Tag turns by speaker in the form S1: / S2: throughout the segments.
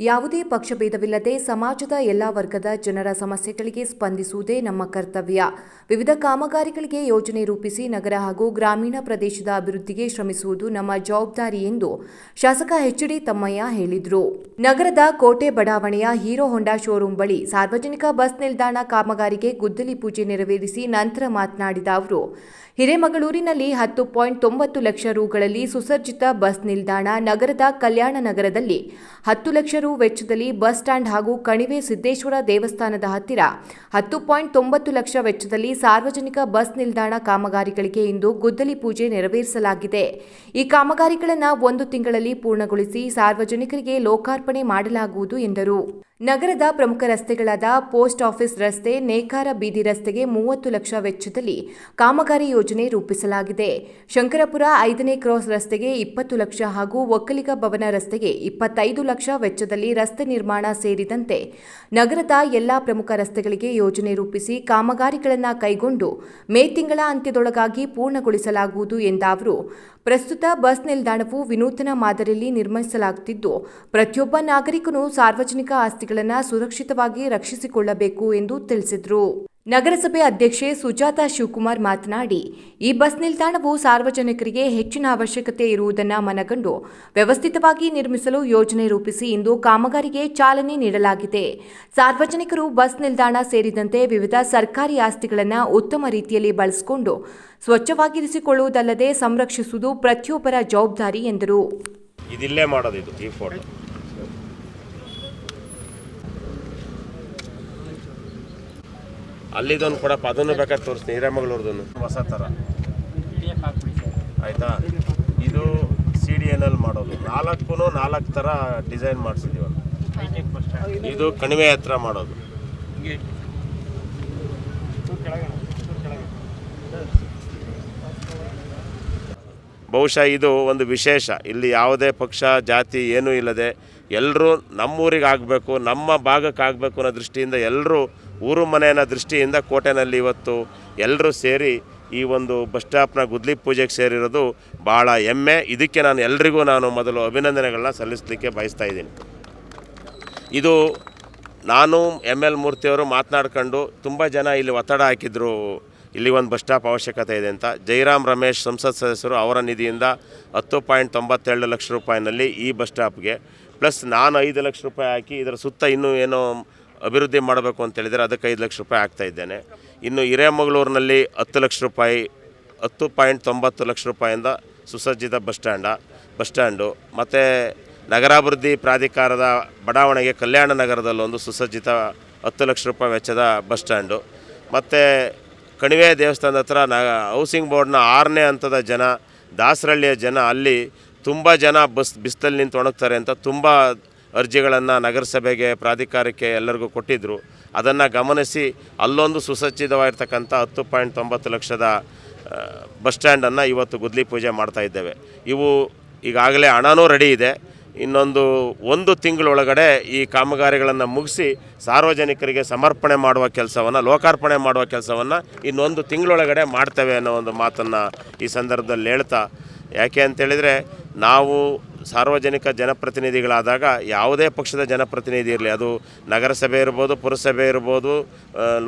S1: ಯಾವುದೇ ಪಕ್ಷಭೇದವಿಲ್ಲದೆ ಸಮಾಜದ ಎಲ್ಲ ವರ್ಗದ ಜನರ ಸಮಸ್ಯೆಗಳಿಗೆ ಸ್ಪಂದಿಸುವುದೇ ನಮ್ಮ ಕರ್ತವ್ಯ. ವಿವಿಧ ಕಾಮಗಾರಿಗಳಿಗೆ ಯೋಜನೆ ರೂಪಿಸಿ ನಗರ ಹಾಗೂ ಗ್ರಾಮೀಣ ಪ್ರದೇಶದ ಅಭಿವೃದ್ಧಿಗೆ ಶ್ರಮಿಸುವುದು ನಮ್ಮ ಜವಾಬ್ದಾರಿ ಎಂದು ಶಾಸಕ ಎಚ್ಡಿ ತಮ್ಮಯ್ಯ ಹೇಳಿದರು. ನಗರದ ಕೋಟೆ ಬಡಾವಣೆಯ ಹೀರೋ ಹೊಂಡಾ ಶೋರೂಂ ಬಳಿ ಸಾರ್ವಜನಿಕ ಬಸ್ ನಿಲ್ದಾಣ ಕಾಮಗಾರಿಗೆ ಗುದ್ದಲಿ ಪೂಜೆ ನೆರವೇರಿಸಿ ನಂತರ ಮಾತನಾಡಿದ ಅವರು, ಹಿರೇಮಗಳೂರಿನಲ್ಲಿ ಹತ್ತು ಪಾಯಿಂಟ್ ತೊಂಬತ್ತು ಲಕ್ಷ ರೂಗಳಲ್ಲಿ ಸುಸಜ್ಜಿತ ಬಸ್ ನಿಲ್ದಾಣ ನಗರದ ಕಲ್ಯಾಣ ನಗರದಲ್ಲಿ ಹತ್ತು ಲಕ್ಷ ರು ವೆಚ್ಚದಲ್ಲಿ ಬಸ್ ಸ್ಟ್ಯಾಂಡ್ ಹಾಗೂ ಕಣಿವೆ ಸಿದ್ದೇಶ್ವರ ದೇವಸ್ಥಾನದ ಹತ್ತಿರ ಹತ್ತು ಪಾಯಿಂಟ್ ತೊಂಬತ್ತು ಲಕ್ಷ ವೆಚ್ಚದಲ್ಲಿ ಸಾರ್ವಜನಿಕ ಬಸ್ ನಿಲ್ದಾಣ ಕಾಮಗಾರಿಗಳಿಗೆ ಇಂದು ಗುದ್ದಲಿ ಪೂಜೆ ನೆರವೇರಿಸಲಾಗಿದೆ. ಈ ಕಾಮಗಾರಿಗಳನ್ನು ಒಂದು ತಿಂಗಳಲ್ಲಿ ಪೂರ್ಣಗೊಳಿಸಿ ಸಾರ್ವಜನಿಕರಿಗೆ ಲೋಕಾರ್ಪಣೆ ಮಾಡಲಾಗುವುದು ಎಂದರು. ನಗರದ ಪ್ರಮುಖ ರಸ್ತೆಗಳಾದ ಪೋಸ್ಟ್ ಆಫೀಸ್ ರಸ್ತೆ, ನೇಕಾರ ಬೀದಿ ರಸ್ತೆಗೆ ಮೂವತ್ತು ಲಕ್ಷ ವೆಚ್ಚದಲ್ಲಿ ಕಾಮಗಾರಿ ಯೋಜನೆ ರೂಪಿಸಲಾಗಿದೆ. ಶಂಕರಪುರ ಐದನೇ ಕ್ರಾಸ್ ರಸ್ತೆಗೆ ಇಪ್ಪತ್ತು ಲಕ್ಷ ಹಾಗೂ ಒಕ್ಕಲಿಗ ಭವನ ರಸ್ತೆಗೆ ಇಪ್ಪತ್ತೈದು ಲಕ್ಷ ವೆಚ್ಚದಲ್ಲಿ ರಸ್ತೆ ನಿರ್ಮಾಣ ಸೇರಿದಂತೆ ನಗರದ ಎಲ್ಲಾ ಪ್ರಮುಖ ರಸ್ತೆಗಳಿಗೆ ಯೋಜನೆ ರೂಪಿಸಿ ಕಾಮಗಾರಿಗಳನ್ನು ಕೈಗೊಂಡು ಮೇ ತಿಂಗಳ ಅಂತ್ಯದೊಳಗಾಗಿ ಪೂರ್ಣಗೊಳಿಸಲಾಗುವುದು ಎಂದ ಅವರು ಪ್ರಸ್ತುತ ಬಸ್ ನಿಲ್ದಾಣವು ವಿನೂತನ ಮಾದರಿಯಲ್ಲಿ ನಿರ್ಮಿಸಲಾಗುತ್ತಿದ್ದು ಪ್ರತಿಯೊಬ್ಬ ನಾಗರಿಕನು ಸಾರ್ವಜನಿಕ ಆಸ್ತಿಗಳನ್ನು ಸುರಕ್ಷಿತವಾಗಿ ರಕ್ಷಿಸಿಕೊಳ್ಳಬೇಕು ಎಂದು ತಿಳಿಸಿದರು. ನಗರಸಭೆ ಅಧ್ಯಕ್ಷೆ ಸುಜಾತಾ ಶಿವಕುಮಾರ್ ಮಾತನಾಡಿ, ಈ ಬಸ್ ನಿಲ್ದಾಣವು ಸಾರ್ವಜನಿಕರಿಗೆ ಹೆಚ್ಚಿನ ಅವಶ್ಯಕತೆ ಇರುವುದನ್ನು ಮನಗಂಡು ವ್ಯವಸ್ಥಿತವಾಗಿ ನಿರ್ಮಿಸಲು ಯೋಜನೆ ರೂಪಿಸಿ ಇಂದು ಕಾಮಗಾರಿಗೆ ಚಾಲನೆ ನೀಡಲಾಗಿದೆ. ಸಾರ್ವಜನಿಕರು ಬಸ್ ನಿಲ್ದಾಣ ಸೇರಿದಂತೆ ವಿವಿಧ ಸರ್ಕಾರಿ ಆಸ್ತಿಗಳನ್ನು ಉತ್ತಮ ರೀತಿಯಲ್ಲಿ ಬಳಸಿಕೊಂಡು ಸ್ವಚ್ಛವಾಗಿರಿಸಿಕೊಳ್ಳುವುದಲ್ಲದೆ ಸಂರಕ್ಷಿಸುವುದು ಪ್ರತಿಯೊಬ್ಬರ ಜವಾಬ್ದಾರಿ ಎಂದರು
S2: ಇದಿಲ್ಲೇ ಮಾಡೋದು ಇದು ಈ ಫೋಟೋ ಅಲ್ಲಿದೊಂದು ಕೊಡಪ್ಪ ಅದನ್ನು ಬೇಕಾದ್ರೆ ತೋರಿಸ್ತೀನಿ ಹಿರೇಮಗಳೂರ್ದನ್ನು ಹೊಸ ಥರ. ಆಯಿತಾ? ಇದು ಸಿ ಡಿ ಎನ್ ಎಲ್ ಮಾಡೋದು. ನಾಲ್ಕು ನಾಲ್ಕು ಥರ ಡಿಸೈನ್ ಮಾಡಿಸಿದ್ದೀವಲ್ಲ ಇದು ಕಣಿವೆ ಹತ್ರ ಮಾಡೋದು. ಬಹುಶಃ ಇದು ಒಂದು ವಿಶೇಷ. ಇಲ್ಲಿ ಯಾವುದೇ ಪಕ್ಷ, ಜಾತಿ ಏನೂ ಇಲ್ಲದೆ ಎಲ್ಲರೂ ನಮ್ಮೂರಿಗೆ ಆಗಬೇಕು ನಮ್ಮ ಭಾಗಕ್ಕೆ ಆಗಬೇಕು ಅನ್ನೋ ದೃಷ್ಟಿಯಿಂದ ಎಲ್ಲರೂ ಊರು ಮನೆಯ ದೃಷ್ಟಿಯಿಂದ ಕೋಟೆನಲ್ಲಿ ಇವತ್ತು ಎಲ್ಲರೂ ಸೇರಿ ಈ ಒಂದು ಬಸ್ ಸ್ಟಾಪ್ನ ಗುದ್ಲಿ ಪೂಜೆಗೆ ಸೇರಿರೋದು ಭಾಳ ಹೆಮ್ಮೆ. ಇದಕ್ಕೆ ನಾನು ಎಲ್ರಿಗೂ ನಾನು ಮೊದಲು ಅಭಿನಂದನೆಗಳನ್ನ ಸಲ್ಲಿಸಲಿಕ್ಕೆ ಬಯಸ್ತಾ ಇದ್ದೀನಿ. ಇದು ನಾನು ಎಂ ಎಲ್ ಮೂರ್ತಿಯವರು ಮಾತನಾಡ್ಕೊಂಡು ತುಂಬ ಜನ ಇಲ್ಲಿ ಒತ್ತಡ ಹಾಕಿದ್ರು ಇಲ್ಲಿ ಒಂದು ಬಸ್ ಸ್ಟಾಪ್ ಅವಶ್ಯಕತೆ ಇದೆ ಅಂತ. ಜೈರಾಮ್ ರಮೇಶ್ ಸಂಸತ್ ಸದಸ್ಯರು ಅವರ ನಿಧಿಯಿಂದ ಹತ್ತು ಪಾಯಿಂಟ್ ತೊಂಬತ್ತೆರಡು ಲಕ್ಷ ರೂಪಾಯಿನಲ್ಲಿ ಈ ಬಸ್ ಸ್ಟಾಪ್ಗೆ, ಪ್ಲಸ್ ನಾನು ಐದು ಲಕ್ಷ ರೂಪಾಯಿ ಹಾಕಿ ಇದರ ಸುತ್ತ ಇನ್ನೂ ಏನೋ ಅಭಿವೃದ್ಧಿ ಮಾಡಬೇಕು ಅಂತ ಹೇಳಿದರೆ ಅದಕ್ಕೆ ಐದು ಲಕ್ಷ ರೂಪಾಯಿ ಆಗ್ತಾ ಇದ್ದೇನೆ. ಇನ್ನು ಹಿರೇಮಗಳೂರಿನಲ್ಲಿ ಹತ್ತು ಲಕ್ಷ ರೂಪಾಯಿ, ಹತ್ತು ಪಾಯಿಂಟ್ ತೊಂಬತ್ತು ಲಕ್ಷ ರೂಪಾಯಿಂದ ಸುಸಜ್ಜಿತ ಬಸ್ ಸ್ಟ್ಯಾಂಡ, ಬಸ್ ಸ್ಟ್ಯಾಂಡು. ಮತ್ತು ನಗರಾಭಿವೃದ್ಧಿ ಪ್ರಾಧಿಕಾರದ ಬಡಾವಣೆಗೆ ಕಲ್ಯಾಣ ನಗರದಲ್ಲೊಂದು ಸುಸಜ್ಜಿತ ಹತ್ತು ಲಕ್ಷ ರೂಪಾಯಿ ವೆಚ್ಚದ ಬಸ್ ಸ್ಟ್ಯಾಂಡು. ಮತ್ತು ಕಣಿವೆ ದೇವಸ್ಥಾನದ ಹತ್ರ ನ ಹೌಸಿಂಗ್ ಬೋರ್ಡ್ನ ಆರನೇ ಹಂತದ ಜನ, ದಾಸರಳ್ಳಿಯ ಜನ ಅಲ್ಲಿ ತುಂಬ ಜನ ಬಸ್ ಬಿಸಿಲಲ್ಲಿ ನಿಂತು ಒಣಗ್ತಾರೆ ಅಂತ ತುಂಬ ಅರ್ಜಿಗಳನ್ನು ನಗರಸಭೆಗೆ ಪ್ರಾಧಿಕಾರಕ್ಕೆ ಎಲ್ಲರಿಗೂ ಕೊಟ್ಟಿದ್ದರು ಅದನ್ನು ಗಮನಿಸಿ ಅಲ್ಲೊಂದು ಸುಸಜ್ಜಿತವಾಗಿರ್ತಕ್ಕಂಥ ಹತ್ತು ಪಾಯಿಂಟ್ ತೊಂಬತ್ತು ಲಕ್ಷದ ಬಸ್ ಸ್ಟ್ಯಾಂಡನ್ನು ಇವತ್ತು ಗುದ್ಲಿ ಪೂಜೆ ಮಾಡ್ತಾ ಇದ್ದೇವೆ. ಇವು ಈಗಾಗಲೇ ಹಣನೂ ರೆಡಿ ಇದೆ. ಇನ್ನೊಂದು ಒಂದು ತಿಂಗಳೊಳಗಡೆ ಈ ಕಾಮಗಾರಿಗಳನ್ನು ಮುಗಿಸಿ ಸಾರ್ವಜನಿಕರಿಗೆ ಸಮರ್ಪಣೆ ಮಾಡುವ ಕೆಲಸವನ್ನು, ಲೋಕಾರ್ಪಣೆ ಮಾಡುವ ಕೆಲಸವನ್ನು ಇನ್ನೊಂದು ತಿಂಗಳೊಳಗಡೆ ಮಾಡ್ತೇವೆ ಅನ್ನೋ ಒಂದು ಮಾತನ್ನು ಈ ಸಂದರ್ಭದಲ್ಲಿ ಹೇಳ್ತಾ. ಯಾಕೆ ಅಂತೇಳಿದರೆ, ನಾವು ಸಾರ್ವಜನಿಕ ಜನಪ್ರತಿನಿಧಿಗಳಾದಾಗ ಯಾವುದೇ ಪಕ್ಷದ ಜನಪ್ರತಿನಿಧಿ ಇರಲಿ. ಅದು ನಗರಸಭೆ ಇರ್ಬೋದು ಪುರಸಭೆ ಇರ್ಬೋದು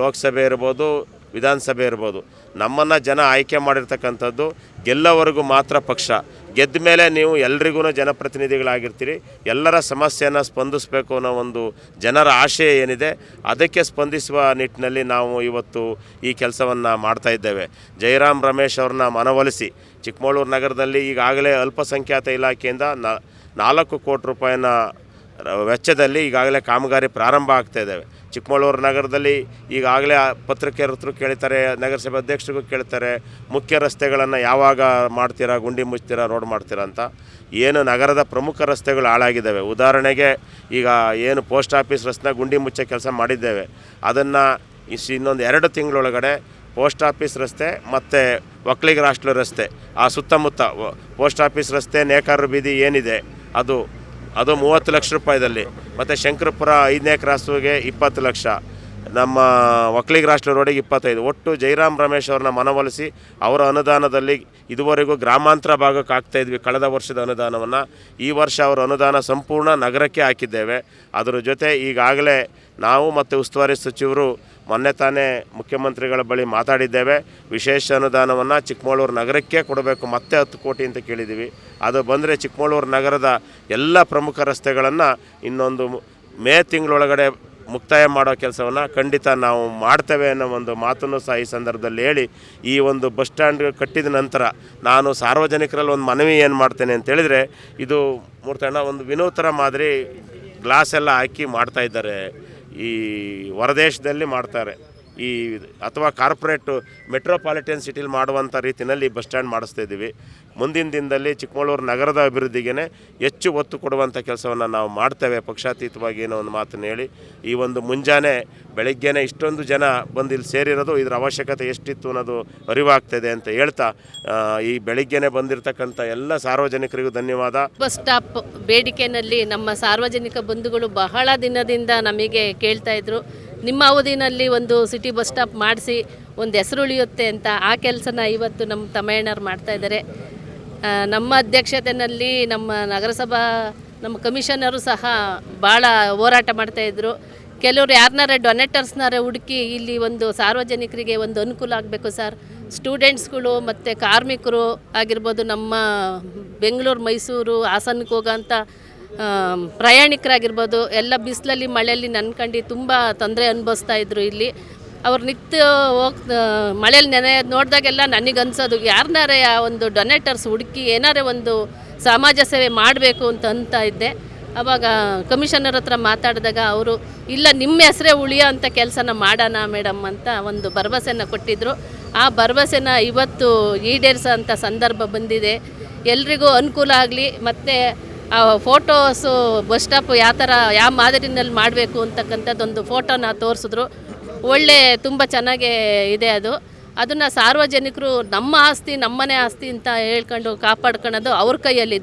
S2: ಲೋಕಸಭೆ ಇರ್ಬೋದು ವಿಧಾನಸಭೆ ಇರ್ಬೋದು. ನಮ್ಮನ್ನು ಜನ ಆಯ್ಕೆ ಮಾಡಿರ್ತಕ್ಕಂಥದ್ದು ಗೆಲ್ಲವರೆಗೂ ಮಾತ್ರ ಪಕ್ಷ. ಗೆದ್ದ ಮೇಲೆ ನೀವು ಎಲ್ರಿಗೂ ಜನಪ್ರತಿನಿಧಿಗಳಾಗಿರ್ತೀರಿ. ಎಲ್ಲರ ಸಮಸ್ಯೆಯನ್ನು ಸ್ಪಂದಿಸಬೇಕು ಅನ್ನೋ ಒಂದು ಜನರ ಆಶಯ ಏನಿದೆ, ಅದಕ್ಕೆ ಸ್ಪಂದಿಸುವ ನಿಟ್ಟಿನಲ್ಲಿ ನಾವು ಇವತ್ತು ಈ ಕೆಲಸವನ್ನು ಮಾಡ್ತಾ ಇದ್ದೇವೆ. ಜಯರಾಮ್ ರಮೇಶ್ ಅವ್ರನ್ನ ಮನವೊಲಿಸಿ. ಚಿಕ್ಕಮಗಳೂರು ನಗರದಲ್ಲಿ ಈಗಾಗಲೇ ಅಲ್ಪಸಂಖ್ಯಾತ ಇಲಾಖೆಯಿಂದ ನಾಲ್ಕು ಕೋಟಿ ರೂಪಾಯಿನ ವೆಚ್ಚದಲ್ಲಿ ಈಗಾಗಲೇ ಕಾಮಗಾರಿ ಪ್ರಾರಂಭ ಆಗ್ತಾ ಇದ್ದಾವೆ ಚಿಕ್ಕಮಗಳೂರು ನಗರದಲ್ಲಿ ಈಗಾಗಲೇ ಪತ್ರಿಕೆಯವರು ಕೇಳ್ತಾರೆ, ನಗರಸಭೆ ಅಧ್ಯಕ್ಷರಿಗೂ ಕೇಳ್ತಾರೆ, ಮುಖ್ಯ ರಸ್ತೆಗಳನ್ನು ಯಾವಾಗ ಮಾಡ್ತೀರಾ, ಗುಂಡಿ ಮುಚ್ತೀರಾ, ರೋಡ್ ಮಾಡ್ತೀರಾ ಅಂತ. ಏನು ನಗರದ ಪ್ರಮುಖ ರಸ್ತೆಗಳು ಹಾಳಾಗಿದ್ದಾವೆ. ಉದಾಹರಣೆಗೆ ಈಗ ಏನು ಪೋಸ್ಟ್ ಆಫೀಸ್ ರಸ್ತೆ ಗುಂಡಿ ಮುಚ್ಚೋ ಕೆಲಸ ಮಾಡಿದ್ದೇವೆ. ಅದನ್ನು ಇಸ್ ಇನ್ನೊಂದು ಎರಡು ತಿಂಗಳೊಳಗಡೆ ಪೋಸ್ಟ್ ಆಫೀಸ್ ರಸ್ತೆ ಮತ್ತು ಒಕ್ಕಲಿಗರ ಹಾಸ್ಟ್ಲು ರಸ್ತೆ, ಆ ಸುತ್ತಮುತ್ತ ಪೋಸ್ಟ್ ಆಫೀಸ್ ರಸ್ತೆ ನೇಕಾರರು ಬೀದಿ ಏನಿದೆ, ಅದು ಅದು ಮೂವತ್ತು ಲಕ್ಷ ರೂಪಾಯಿದಲ್ಲಿ. ಮತ್ತು ಶಂಕರಪುರ ಐದನೇ ಕ್ರಾಸುಗೆ ಇಪ್ಪತ್ತು ಲಕ್ಷ. ನಮ್ಮ ಒಕ್ಕಲಿಗ ರಾಷ್ಟ್ರ ರೋಡಿಗೆ ಇಪ್ಪತ್ತೈದು. ಒಟ್ಟು ಜೈರಾಮ್ ರಮೇಶ್ ಅವ್ರನ್ನ ಮನವೊಲಿಸಿ ಅವರ ಅನುದಾನದಲ್ಲಿ ಇದುವರೆಗೂ ಗ್ರಾಮಾಂತರ ಭಾಗಕ್ಕೆ ಹಾಕ್ತಾ ಇದ್ವಿ. ಕಳೆದ ವರ್ಷದ ಅನುದಾನವನ್ನು. ಈ ವರ್ಷ ಅವರ ಅನುದಾನ ಸಂಪೂರ್ಣ ನಗರಕ್ಕೆ ಹಾಕಿದ್ದೇವೆ. ಅದರ ಜೊತೆ ಈಗಾಗಲೇ ನಾವು ಮತ್ತು ಉಸ್ತುವಾರಿ ಸಚಿವರು ಮೊನ್ನೆ ತಾನೇ ಮುಖ್ಯಮಂತ್ರಿಗಳ ಬಳಿ ಮಾತಾಡಿದ್ದೇವೆ. ವಿಶೇಷ ಅನುದಾನವನ್ನು ಚಿಕ್ಕಮಗಳೂರು ನಗರಕ್ಕೆ ಕೊಡಬೇಕು. ಮತ್ತೆ ಹತ್ತು ಕೋಟಿ ಅಂತ ಕೇಳಿದ್ದೀವಿ. ಅದು ಬಂದರೆ ಚಿಕ್ಕಮಗಳೂರು ನಗರದ ಎಲ್ಲ ಪ್ರಮುಖ ರಸ್ತೆಗಳನ್ನು ಇನ್ನೊಂದು ಮೇ ತಿಂಗಳೊಳಗಡೆ ಮುಕ್ತಾಯ ಮಾಡೋ ಕೆಲಸವನ್ನು ಖಂಡಿತ ನಾವು ಮಾಡ್ತೇವೆ ಅನ್ನೋ ಒಂದು ಮಾತನ್ನು ಸಹ ಈ ಸಂದರ್ಭದಲ್ಲಿ ಹೇಳಿ, ಈ ಒಂದು ಬಸ್ ಸ್ಟ್ಯಾಂಡ್ ಕಟ್ಟಿದ ನಂತರ ನಾನು ಸಾರ್ವಜನಿಕರಲ್ಲಿ ಒಂದು ಮನವಿ ಏನು ಮಾಡ್ತೇನೆ ಅಂತ ಹೇಳಿದರೆ, ಇದು ಮೂರ್ತಣ್ಣ ಒಂದು ವಿನೂತನ ಮಾದರಿ ಗ್ಲಾಸ್ ಎಲ್ಲ ಹಾಕಿ ಮಾಡ್ತಾಯಿದ್ದಾರೆ ಈ ಹೊರದೇಶದಲ್ಲಿ ಮಾಡ್ತಾರೆ. ಈ ಅಥವಾ ಕಾರ್ಪೊರೇಟು ಮೆಟ್ರೋಪಾಲಿಟನ್ ಸಿಟಿಲಿ ಮಾಡುವಂಥ ರೀತಿಯಲ್ಲಿ ಬಸ್ ಸ್ಟ್ಯಾಂಡ್ ಮಾಡಿಸ್ತಾ ಇದ್ದೀವಿ. ಮುಂದಿನ ದಿನದಲ್ಲಿ ಚಿಕ್ಕಮಗಳೂರು ನಗರದ ಅಭಿವೃದ್ಧಿಗೆ ಹೆಚ್ಚು ಒತ್ತು ಕೊಡುವಂಥ ಕೆಲಸವನ್ನು ನಾವು ಮಾಡ್ತೇವೆ. ಪಕ್ಷಾತೀತವಾಗಿ ಏನೋ ಒಂದು ಮಾತನ್ನು ಹೇಳಿ, ಈ ಒಂದು ಮುಂಜಾನೆ ಬೆಳಗ್ಗೆನೇ ಇಷ್ಟೊಂದು ಜನ ಬಂದು ಇಲ್ಲಿ ಸೇರಿರೋದು ಇದರ ಅವಶ್ಯಕತೆ ಎಷ್ಟಿತ್ತು ಅನ್ನೋದು ಅರಿವಾಗ್ತದೆ ಅಂತ ಹೇಳ್ತಾ ಈ ಬೆಳಿಗ್ಗೆನೆ ಬಂದಿರತಕ್ಕಂಥ ಎಲ್ಲ ಸಾರ್ವಜನಿಕರಿಗೂ ಧನ್ಯವಾದ.
S3: ಬಸ್ ಸ್ಟಾಪ್ ಬೇಡಿಕೆನಲ್ಲಿ ನಮ್ಮ ಸಾರ್ವಜನಿಕ ಬಂಧುಗಳು ಬಹಳ ದಿನದಿಂದ ನಮಗೆ ಕೇಳ್ತಾ ಇದ್ರು. ನಿಮ್ಮ ಅವಧಿನಲ್ಲಿ ಒಂದು ಸಿಟಿ ಬಸ್ ಸ್ಟಾಪ್ ಮಾಡಿಸಿ ಒಂದು ಹೆಸರು ಉಳಿಯುತ್ತೆ ಅಂತ ಆ ಕೆಲಸನ ಇವತ್ತು ನಮ್ಮ ತಮ್ಮಯ್ಯಣ್ಣವ್ರು ಮಾಡ್ತಾ ಇದ್ದಾರೆ. ನಮ್ಮ ಅಧ್ಯಕ್ಷತೆಯಲ್ಲಿ ನಮ್ಮ ನಗರಸಭಾ, ನಮ್ಮ ಕಮಿಷನರು ಸಹ ಭಾಳ ಹೋರಾಟ ಮಾಡ್ತಾಯಿದ್ರು ಕೆಲವರು ಯಾರನ್ನಾರ ಡೊನೇಟರ್ಸ್ನಾರ ಹುಡುಕಿ ಇಲ್ಲಿ ಒಂದು ಸಾರ್ವಜನಿಕರಿಗೆ ಒಂದು ಅನುಕೂಲ ಆಗಬೇಕು ಸರ್. ಸ್ಟೂಡೆಂಟ್ಸ್ಗಳು ಮತ್ತು ಕಾರ್ಮಿಕರು ಆಗಿರ್ಬೋದು ನಮ್ಮ ಬೆಂಗಳೂರು, ಮೈಸೂರು, ಹಾಸನಕ್ಕೆ ಹೋಗೋಂಥ ಪ್ರಯಾಣಿಕರಾಗಿರ್ಬೋದು, ಎಲ್ಲ ಬಿಸಿಲಲ್ಲಿ, ಮಳೆಯಲ್ಲಿ ನನ್ಕಂಡು ತುಂಬ ತೊಂದರೆ ಅನುಭವಿಸ್ತಾ ಇದ್ರು ಇಲ್ಲಿ. ಅವ್ರು ನಿತ್ಯ ಹೋಗ್ ಮಳೇಲಿ ನೆನೆ ನೋಡಿದಾಗೆಲ್ಲ ನನಗೆ ಅನ್ಸೋದು ಯಾರನ್ನಾರೇ ಆ ಒಂದು ಡೊನೇಟರ್ಸ್ ಹುಡುಕಿ ಏನಾರೇ ಒಂದು ಸಮಾಜ ಸೇವೆ ಮಾಡಬೇಕು ಅಂತ ಅಂತ ಇದ್ದೆ. ಅವಾಗ ಕಮಿಷನರ್ ಹತ್ರ ಮಾತಾಡಿದಾಗ ಅವರು, ಇಲ್ಲ, ನಿಮ್ಮ ಹೆಸರೇ ಉಳಿಯೋ ಅಂಥ ಕೆಲಸನ ಮಾಡೋಣ ಮೇಡಮ್ ಅಂತ ಒಂದು ಭರವಸೆನ ಕೊಟ್ಟಿದ್ದರು ಆ ಭರವಸೆನ ಇವತ್ತು ಈಡೇರಿಸೋ ಅಂಥ ಸಂದರ್ಭ ಬಂದಿದೆ. ಎಲ್ರಿಗೂ ಅನುಕೂಲ ಆಗಲಿ, ಮತ್ತು ಆ ಫೋಟೋಸು ಬಸ್ ಸ್ಟಾಪ್ ಯಾವ ಥರ, ಯಾವ ಮಾದರಿನಲ್ಲಿ ಮಾಡಬೇಕು ಅಂತಕ್ಕಂಥದ್ದೊಂದು ಫೋಟೋನ ತೋರಿಸಿದ್ರು. ಒಳ್ಳೆ, ತುಂಬ ಚೆನ್ನಾಗೇ ಇದೆ ಅದು. ಅದನ್ನು ಸಾರ್ವಜನಿಕರು ನಮ್ಮ ಆಸ್ತಿ, ನಮ್ಮನೆ ಆಸ್ತಿ ಅಂತ ಹೇಳ್ಕೊಂಡು ಕಾಪಾಡ್ಕೊಳ್ಳೋದು ಅವ್ರ ಕೈಯಲ್ಲಿದೆ.